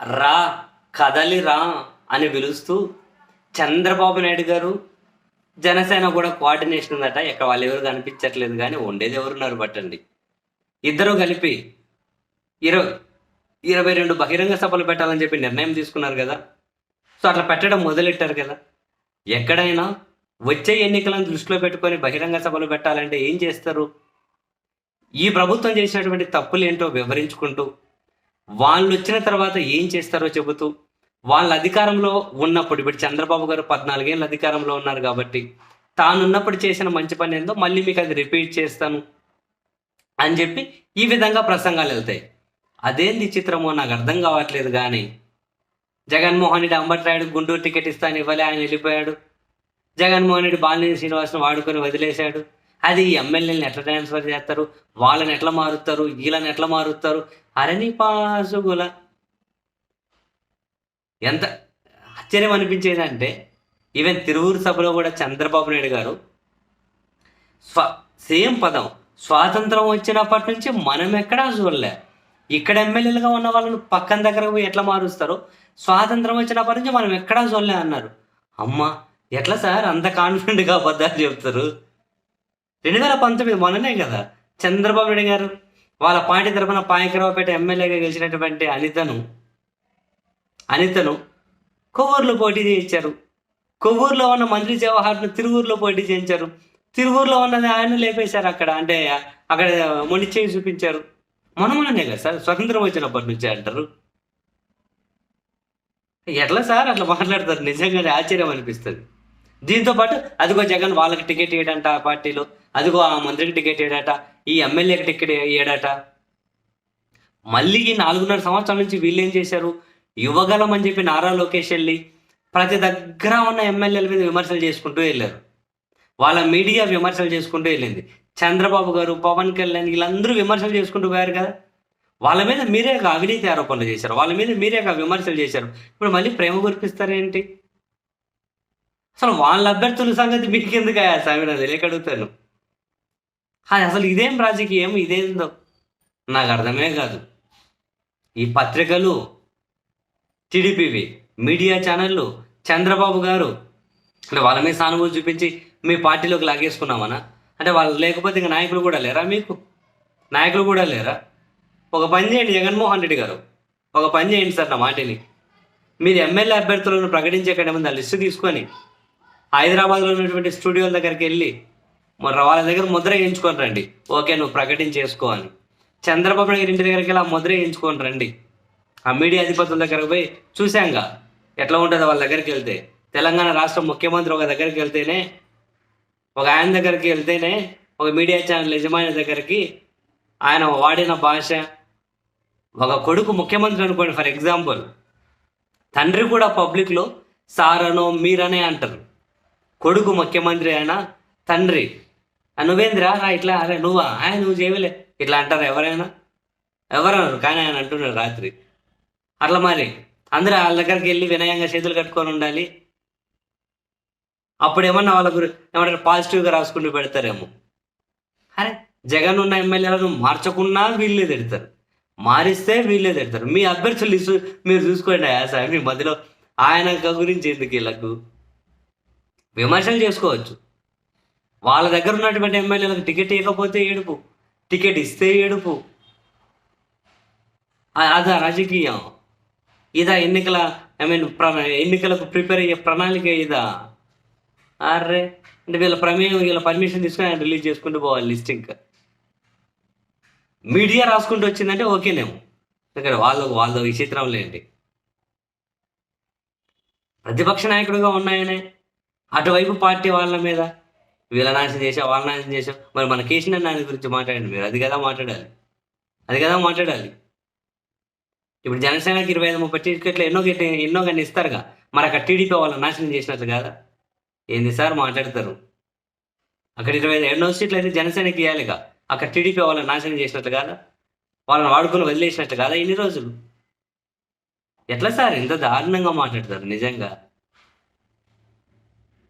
రా కదలి రా అని పిలుస్తూ చంద్రబాబు నాయుడు గారు జనసేన కూడా కోఆర్డినేషన్ ఉందట. ఇక్కడ వాళ్ళు ఎవరు కనిపించట్లేదు కానీ ఉండేది ఎవరున్నారు బట్టండి ఇద్దరు కలిపి ఇరవై ఇరవై రెండు బహిరంగ సభలు పెట్టాలని చెప్పి నిర్ణయం తీసుకున్నారు కదా. సో అట్లా పెట్టడం మొదలెట్టారు కదా. ఎక్కడైనా వచ్చే ఎన్నికలను దృష్టిలో పెట్టుకొని బహిరంగ సభలు పెట్టాలంటే ఏం చేస్తారు? ఈ ప్రభుత్వం చేసినటువంటి తప్పులు ఏంటో వివరించుకుంటూ వాళ్ళు వచ్చిన తర్వాత ఏం చేస్తారో చెబుతూ వాళ్ళ అధికారంలో ఉన్నప్పుడు ఇప్పుడు చంద్రబాబు గారు పద్నాలుగేళ్ళు అధికారంలో ఉన్నారు కాబట్టి తానున్నప్పుడు చేసిన మంచి పని ఏందో మళ్ళీ మీకు అది రిపీట్ చేస్తాను అని చెప్పి ఈ విధంగా ప్రసంగాలు వెళ్తాయి. అదేంది చిత్రమో నాకు అర్థం కావట్లేదు కానీ జగన్మోహన్ రెడ్డి అంబట్రాయుడు గుంటూరు టికెట్ ఇస్తాను ఇవ్వలే ఆయన వెళ్ళిపోయాడు. జగన్మోహన్ రెడ్డి బాలినేని శ్రీనివాసను వాడుకొని వదిలేశాడు. అది ఎమ్మెల్యేలను ఎట్లా ట్రాన్స్ఫర్ చేస్తారు? వాళ్ళని ఎట్లా మారుస్తారు? వీళ్ళని ఎట్లా మారుస్తారు? అరణిపాసుగుల ఎంత ఆశ్చర్యం అనిపించేది అంటే ఈవెన్ తిరువురు సభలో కూడా చంద్రబాబు నాయుడు గారు స్వ సేమ్ పదం స్వాతంత్రం వచ్చినప్పటి నుంచి మనం ఎక్కడా చూడలే. ఇక్కడ ఎమ్మెల్యేలుగా ఉన్న వాళ్ళని పక్కన దగ్గర పోయి ఎట్లా మారుస్తారో? స్వాతంత్రం వచ్చినప్పటి నుంచి మనం ఎక్కడా చూడలే అన్నారు. అమ్మ ఎట్లా సార్ అంత కాన్ఫిడెంట్గా అబద్ధాలు చెప్తారు? రెండు వేల పంతొమ్మిది మొన్ననే కదా చంద్రబాబు నాయుడు గారు వాళ్ళ పార్టీ తరఫున పాయకరావుపేట ఎమ్మెల్యేగా గెలిచినటువంటి అనితను అనితను కొవ్వూరులో పోటీ చేయించారు. కొవ్వూరులో ఉన్న మంత్రి జవహర్ను తిరువూరులో పోటీ చేయించారు. తిరువూరులో ఉన్నది ఆయన లేపేశారు అక్కడ. అంటే అక్కడ మొండి చేయి చూపించారు మనమననే కదా సార్ స్వతంత్రం వచ్చినప్పటి నుంచి అంటారు. ఎట్లా సార్ అట్లా మాట్లాడతారు? నిజంగానే ఆశ్చర్యం అనిపిస్తుంది. దీంతో పాటు అదిగో జగన్ వాళ్ళకి టికెట్ ఇవ్వడంట ఆ పార్టీలో. అదిగో ఆ మంత్రికి టికెట్ ఇవ్వడట ఈ ఎమ్మెల్యేకి టికెట్ ఏడాట మళ్ళీ ఈ నాలుగున్నర సంవత్సరాల నుంచి వీళ్ళు ఏం చేశారు? యువగలం అని చెప్పి నారా లోకేష్ వెళ్ళి ప్రతి దగ్గర ఉన్న ఎమ్మెల్యేల మీద విమర్శలు చేసుకుంటూ వెళ్ళారు. వాళ్ళ మీడియా విమర్శలు చేసుకుంటూ వెళ్ళింది. చంద్రబాబు గారు పవన్ కళ్యాణ్ వీళ్ళందరూ విమర్శలు చేసుకుంటూ పోయారు కదా. వాళ్ళ మీద మీరే అవినీతి ఆరోపణలు చేశారు. వాళ్ళ మీద మీరే విమర్శలు చేశారు. ఇప్పుడు మళ్ళీ ప్రేమ కురిపిస్తారేంటి? అసలు వాళ్ళ అభ్యర్థుల సంగతి మీకు ఎందుకు స్వామి నాకు తెలియక అడుగుతాను. అది అసలు ఇదేం రాజకీయం ఇదేందో? నాకు అర్థమే కాదు. ఈ పత్రికలు టీడీపీవి మీడియా ఛానళ్ళు చంద్రబాబు గారు అంటే వాళ్ళ మీద సానుభూతి చూపించి మీ పార్టీలోకి లాగేసుకున్నామనా? అంటే వాళ్ళు లేకపోతే ఇంకా నాయకులు కూడా లేరా మీకు? నాయకులు కూడా లేరా? ఒక పని చేయండి జగన్మోహన్ రెడ్డి గారు. ఒక పని చేయండి సార్ నా మాటిని. మీరు ఎమ్మెల్యే అభ్యర్థులను ప్రకటించే కంటే ముందు ఆ లిస్టు తీసుకొని హైదరాబాద్లో ఉన్నటువంటి స్టూడియోల దగ్గరికి వెళ్ళి మరి వాళ్ళ దగ్గర ముద్ర వేయించుకొని రండి. ఓకే నువ్వు ప్రకటించేసుకో అని. చంద్రబాబు నాయుడు ఇంటి దగ్గరికి వెళ్ళి ఆ ముద్ర వేయించుకొని రండి. ఆ మీడియా అధిపతుల దగ్గరకు పోయి చూశాంగా. ఎట్లా ఉంటుందో వాళ్ళ దగ్గరికి వెళ్తే? తెలంగాణ రాష్ట్ర ముఖ్యమంత్రి ఒక దగ్గరికి వెళ్తేనే ఒక ఆయన దగ్గరికి వెళ్తేనే ఒక మీడియా ఛానల్ యజమాని దగ్గరికి ఆయన వాడిన భాష ఒక కొడుకు ముఖ్యమంత్రి అనుకోండి ఫర్ ఎగ్జాంపుల్. తండ్రి కూడా పబ్లిక్లో సారనో మీరనే అంటారు. కొడుకు ముఖ్యమంత్రి అయినా తండ్రి నువ్వేందిరా? రా ఇట్లా అరే నువ్వా? ఆయన నువ్వు చేయలే ఇట్లా అంటారు ఎవరైనా? ఎవరన్నారు? కానీ ఆయన అంటున్నారు రాత్రి. అట్లా మరి. అందరూ వాళ్ళ దగ్గరికి వెళ్ళి వినయంగా చేతులు కట్టుకొని ఉండాలి. అప్పుడు ఏమన్నా వాళ్ళ గురి ఏమంటారు పాజిటివ్గా రాసుకుంటూ పెడతారేమో. అరే జగన్ ఉన్న ఎమ్మెల్యేలను మార్చకున్నా వీళ్ళే తిడతారు. మారిస్తే వీళ్ళే తిడతారు. మీ అభ్యర్థులు ఇసు మీరు చూసుకోండి ఆ సార్. మీ మధ్యలో ఆయన గురించి ఎందుకు వీళ్ళకు? విమర్శలు చేసుకోవచ్చు. వాళ్ళ దగ్గర ఉన్నటువంటి ఎమ్మెల్యేలకు టికెట్ ఇవ్వకపోతే ఏడుపు. టికెట్ ఇస్తే ఏడుపు. అదా రాజకీయం. ఇదా ఎన్నికల ఐ మీన్ ఎన్నికలకు ప్రిపేర్ అయ్యే ప్రణాళిక ఇదా? అర్రే అంటే వీళ్ళ ప్రమేయం వీళ్ళ పర్మిషన్ తీసుకొని ఆయన రిలీజ్ చేసుకుంటూ పోవాలి లిస్ట్ ఇంకా మీడియా రాసుకుంటూ వచ్చిందంటే ఓకేనేమో. ఇక్కడ వాళ్ళు వాళ్ళ విచిత్రం లేండి. ప్రతిపక్ష నాయకుడిగా ఉన్నాయనే అటువైపు పార్టీ వాళ్ళ మీద వీళ్ళ నాశనం చేసా వాళ్ళ నాశనం చేసాం. మరి మన కేసీఆర్ నాని గురించి మాట్లాడండి మీరు. అది కదా మాట్లాడాలి. అది కదా మాట్లాడాలి. ఇప్పుడు జనసేనకి ఇరవై ఐదు ముప్పై టికెట్లు ఎన్నో ఎన్నో కానీ ఇస్తారుగా. మరి అక్కడ టీడీపీ వాళ్ళని నాశనం చేసినట్లు కాదా? ఏంది సార్ మాట్లాడతారు? అక్కడ ఇరవై ఐదు ఎన్నో సీట్లు అయితే జనసేనకి ఇవ్వాలిగా అక్కడ టీడీపీ వాళ్ళని నాశనం చేసినట్లు కాదా? వాళ్ళని వాడుకొని వదిలేసినట్టు కాదా ఇన్ని రోజులు? ఎట్లా సార్ ఇంత దారుణంగా మాట్లాడతారు నిజంగా?